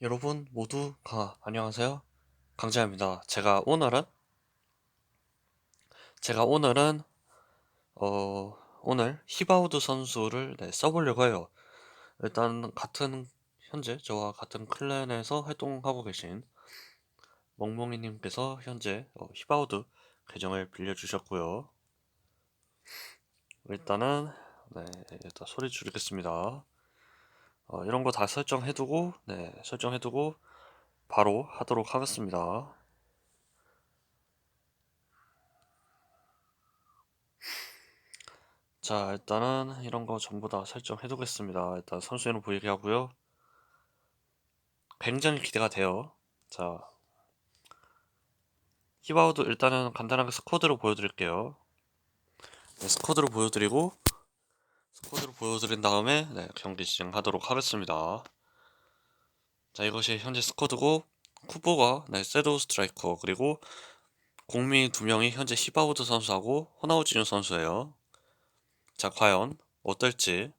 여러분 모두 가, 안녕하세요. 강재입니다. 제가 오늘은 제가 오늘은 어 오늘 히바우드 선수를 네, 써보려고 해요. 일단 같은 현재 저와 같은 클랜에서 활동하고 계신 멍멍이님께서 현재 어, 히바우드 계정을 빌려주셨고요. 일단은 네 일단 소리 줄이겠습니다. 어, 이런 거 다 설정해두고 네 설정해두고 바로 하도록 하겠습니다. 자, 일단은 이런 거 전부 다 설정해 두겠습니다. 일단 선수 이름 보이게 하고요. 굉장히 기대가 돼요. 자, 히바우드 일단은 간단하게 스쿼드로 보여드릴게요. 네, 스쿼드로 보여드리고 스쿼드로 보여드린 다음에 네, 경기 진행하도록 하겠습니다. 자, 이것이 현재 스쿼드고 쿠보가 네, 세도 스트라이커 그리고 공미 두 명이 현재 히바우드 선수하고 호나우지뉴 선수예요. 자, 과연 어떨지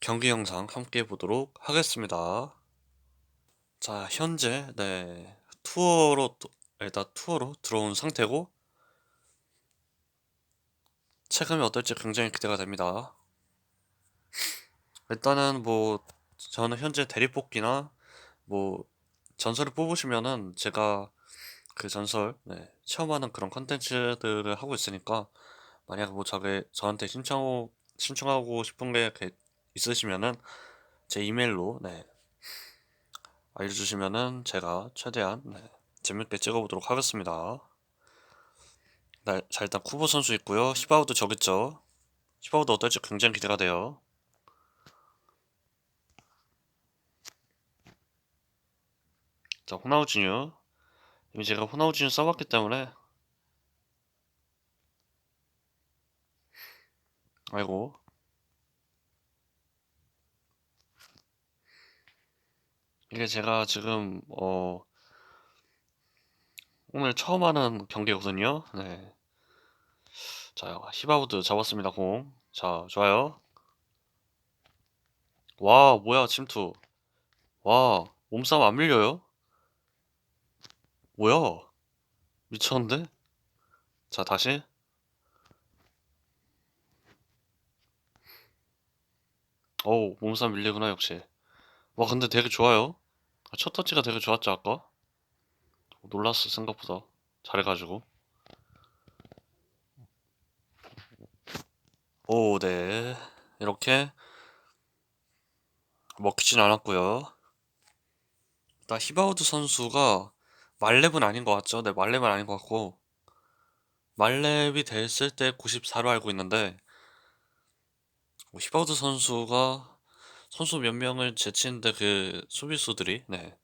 경기 영상 함께 보도록 하겠습니다. 자, 현재 네 투어로 일단 투어로 들어온 상태고 체감이 어떨지 굉장히 기대가 됩니다. 일단은 뭐 저는 현재 대리뽑기나 뭐 전설을 뽑으시면은 제가 그 전설 네, 체험하는 그런 컨텐츠들을 하고 있으니까 만약 뭐 저게 저한테 신청 신청하고 싶은 게 있으시면은 제 이메일로 네, 알려주시면은 제가 최대한 네, 재밌게 찍어보도록 하겠습니다. 네, 자 일단 쿠보 선수 있고요. 히바우드 저기 있죠. 히바우드 어떨지 굉장히 기대가 돼요. 자 호나우지뉴 이미 제가 호나우지뉴 써봤기 때문에 아이고 이게 제가 지금 어 오늘 처음 하는 경기거든요. 네. 자, 히바우드 잡았습니다, 공. 자, 좋아요. 와, 뭐야, 침투. 와, 몸싸움 안 밀려요? 뭐야? 미쳤는데? 자, 다시. 어우, 몸싸움 밀리구나, 역시. 와, 근데 되게 좋아요. 첫 터치가 되게 좋았죠, 아까? 놀랐어, 생각보다. 잘해가지고. 오, 네. 이렇게 먹히진 않았고요. 일단 히바우드 선수가 말렙은 아닌 것 같죠? 네, 말렙은 아닌 것 같고 말렙이 됐을 때 94로 알고 있는데 뭐 히바우드 선수가 선수 몇 명을 제치는데 그 수비수들이 네.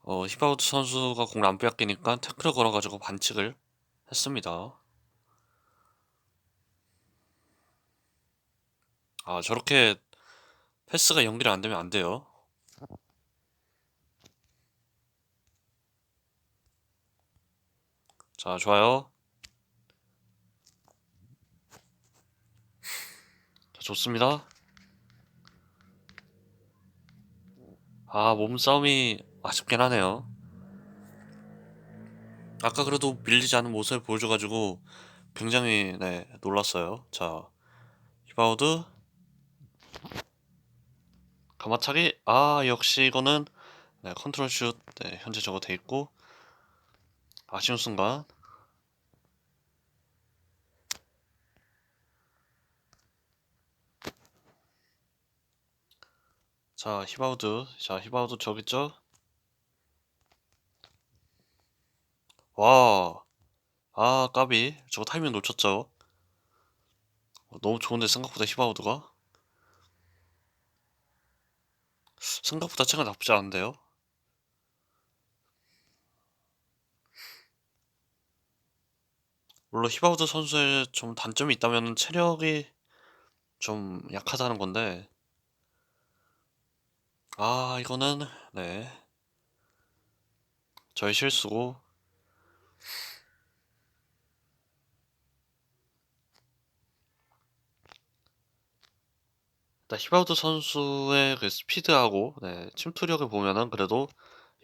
어, 히바우드 선수가 공을 안 빼앗기니까 태클을 걸어가지고 반칙을 했습니다. 아, 저렇게 패스가 연결이 안 되면 안 돼요. 자, 좋아요. 자, 좋습니다. 아, 몸싸움이 아쉽긴 하네요. 아까 그래도 밀리지 않은 모습을 보여줘가지고 굉장히 네, 놀랐어요. 자, 히바우드 가마차기? 아 역시 이거는 네, 컨트롤 슛 네, 현재 저거 돼 있고. 아쉬운 순간. 자 히바우드. 자 히바우드 저기 있죠? 와 아 까비. 저거 타이밍 놓쳤죠? 어, 너무 좋은데 생각보다 히바우드가 생각보다 체가 나쁘지 않은데요? 물론 히바우드 선수의 좀 단점이 있다면 체력이 좀 약하다는 건데. 아 이거는 네. 저의 실수고 네, 히바우드 선수의 그 스피드하고 네, 침투력을 보면은 그래도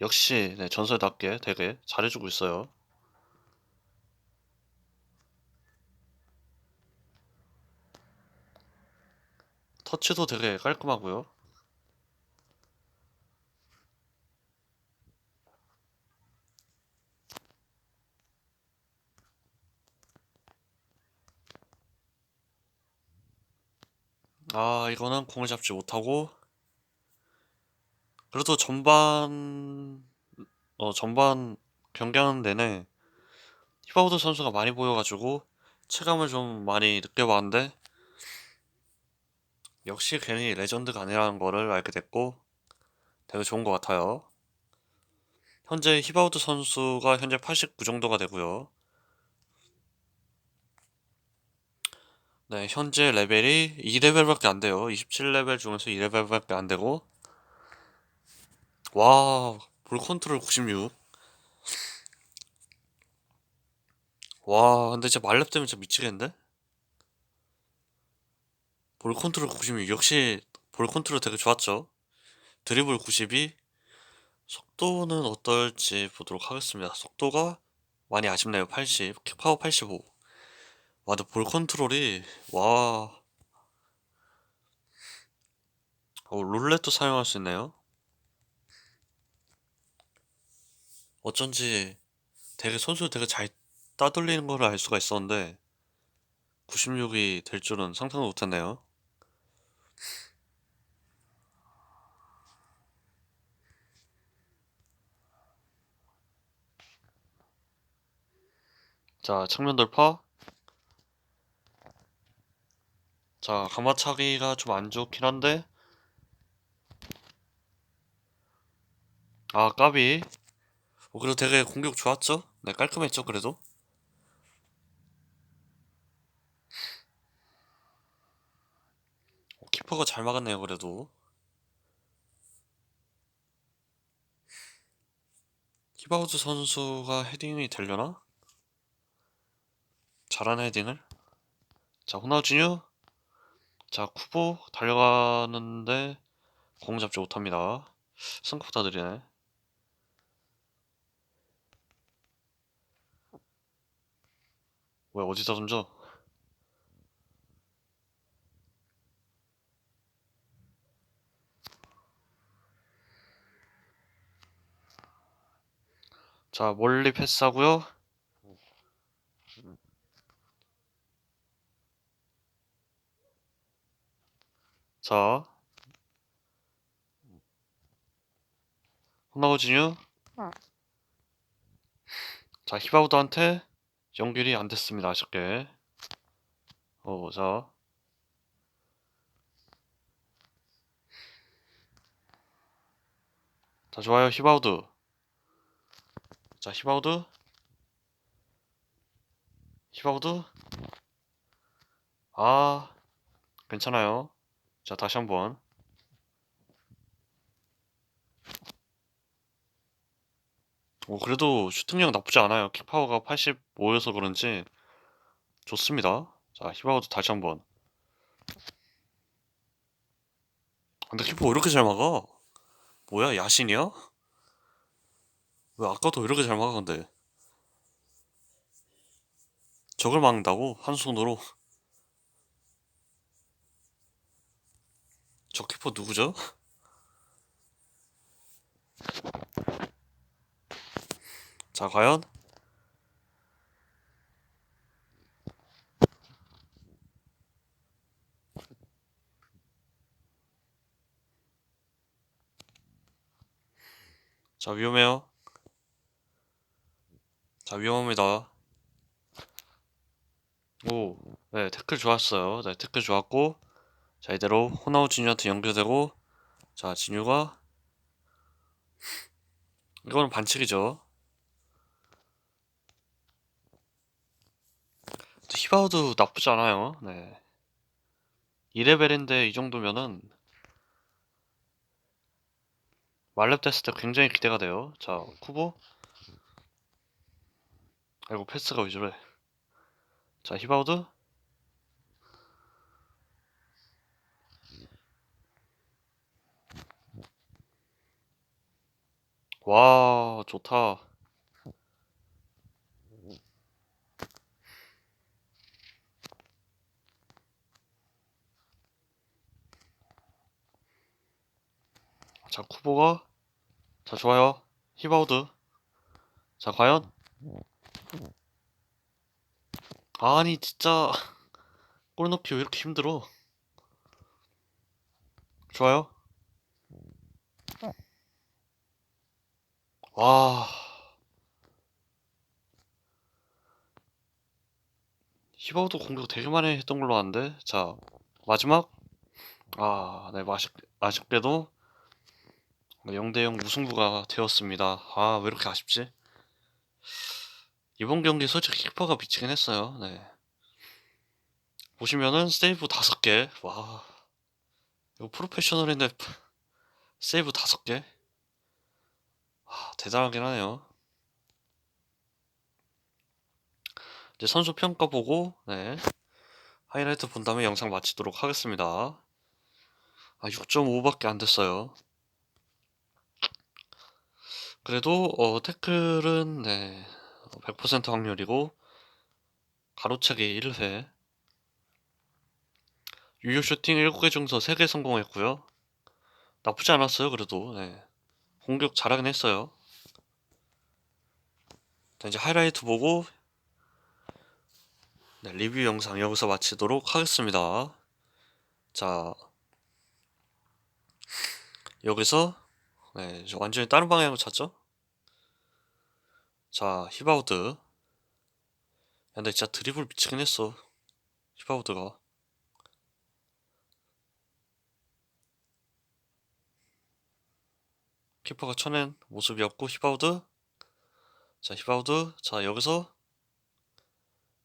역시 네, 전설답게 되게 잘해주고 있어요. 터치도 되게 깔끔하고요. 아, 이거는 공을 잡지 못하고 그래도 전반 어 전반 경기하는 내내 히바우드 선수가 많이 보여가지고 체감을 좀 많이 느껴봤는데 역시 괜히 레전드가 아니라는 거를 알게 됐고 되게 좋은 것 같아요. 현재 히바우드 선수가 현재 89 정도가 되고요. 네, 현재 레벨이 2레벨밖에 안 돼요. 27레벨 중에서 2레벨밖에 안 되고 와, 볼 컨트롤 96. 와, 근데 진짜 말렙 때문에 진짜 미치겠는데? 볼 컨트롤 96. 역시 볼 컨트롤 되게 좋았죠. 드리블 92. 속도는 어떨지 보도록 하겠습니다. 속도가 많이 아쉽네요. 80. 킥파워 85. 와, 근데 볼 컨트롤이, 와. 어, 룰렛도 사용할 수 있네요. 어쩐지 되게 선수 되게 잘 따돌리는 거를 알 수가 있었는데 96이 될 줄은 상상도 못했네요. 자, 측면 돌파. 자, 가마차기가 좀 안 좋긴 한데 아, 까비. 어, 그래도 되게 공격 좋았죠? 네, 깔끔했죠, 그래도. 어, 키퍼가 잘 막았네요, 그래도. 히바우드 선수가 헤딩이 되려나? 잘하는 헤딩을. 자, 호나우지뉴. 자, 쿠보 달려가는데 공 잡지 못합니다. 생각보다 느리네. 왜 어디다 던져? 자, 멀리 패스하고요. 자, 호나우지뉴. 자, 히바우드한테 연결이 안 됐습니다. 아쉽게. 어, 자. 자, 좋아요. 히바우드. 자, 히바우드. 히바우드. 아, 괜찮아요. 자, 다시 한번. 오, 그래도 슈팅력 나쁘지 않아요. 킥파워가 85여서 그런지 좋습니다. 자, 히바우드 다시 한번. 근데 키퍼 왜 이렇게 잘 막아? 뭐야, 야신이야? 왜 아까도 이렇게 잘 막아, 근데? 저걸 막는다고? 한 손으로? 저 키퍼 누구죠? 자, 과연? 자, 위험해요. 자, 위험합니다. 오, 네, 태클 좋았어요. 네, 태클 좋았고, 자, 이대로 호나우 진유한테 연결되고, 자, 진유가, 이거는 반칙이죠. 히바우드 나쁘지 않아요. 네. 2레벨인데 이 정도면은, 말렙 됐을 때 굉장히 기대가 돼요. 자, 쿠보. 아이고, 패스가 왜 저래. 자, 히바우드. 와, 좋다. 자, 쿠보가. 자, 좋아요. 히바우드. 자, 과연? 아니, 진짜. 골 넣기 왜 이렇게 힘들어? 좋아요. 와. 히바우드 공격 되게 많이 했던 걸로 아는데. 자, 마지막. 아, 네, 아쉽, 아쉽게도 0대0 무승부가 되었습니다. 아, 왜 이렇게 아쉽지? 이번 경기 솔직히 키퍼가 미치긴 했어요. 네. 보시면은 세이브 다섯 개. 와. 이거 프로페셔널인데 세이브 다섯 개. 아, 대단하긴 하네요. 이제 선수 평가 보고 네. 하이라이트 본 다음에 영상 마치도록 하겠습니다. 아, 6.5밖에 안 됐어요. 그래도 어, 태클은 네, 100% 확률이고 가로차기 1회 유효 슈팅 7개 중에서 3개 성공했고요. 나쁘지 않았어요. 그래도 네. 공격 잘하긴 했어요. 자, 이제 하이라이트 보고 네, 리뷰 영상 여기서 마치도록 하겠습니다. 자 여기서 네, 완전히 다른 방향으로 찾죠? 자, 히바우드. 야, 근데 진짜 드리블 미치긴 했어. 히바우드가. 키퍼가 쳐낸 모습이었고, 히바우드. 자, 히바우드. 자, 여기서.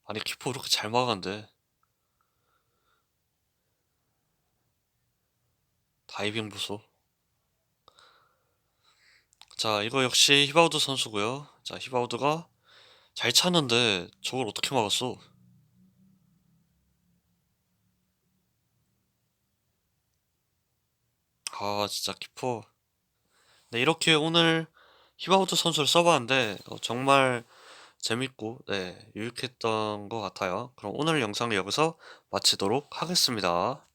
아니, 키퍼 이렇게 잘 막았는데. 다이빙 부소. 자, 이거 역시 히바우드 선수고요. 자, 히바우드가 잘 찼는데 저걸 어떻게 막았어? 아, 진짜 키퍼. 네, 이렇게 오늘 히바우드 선수를 써봤는데 어, 정말 재밌고 네, 유익했던 것 같아요. 그럼 오늘 영상을 여기서 마치도록 하겠습니다.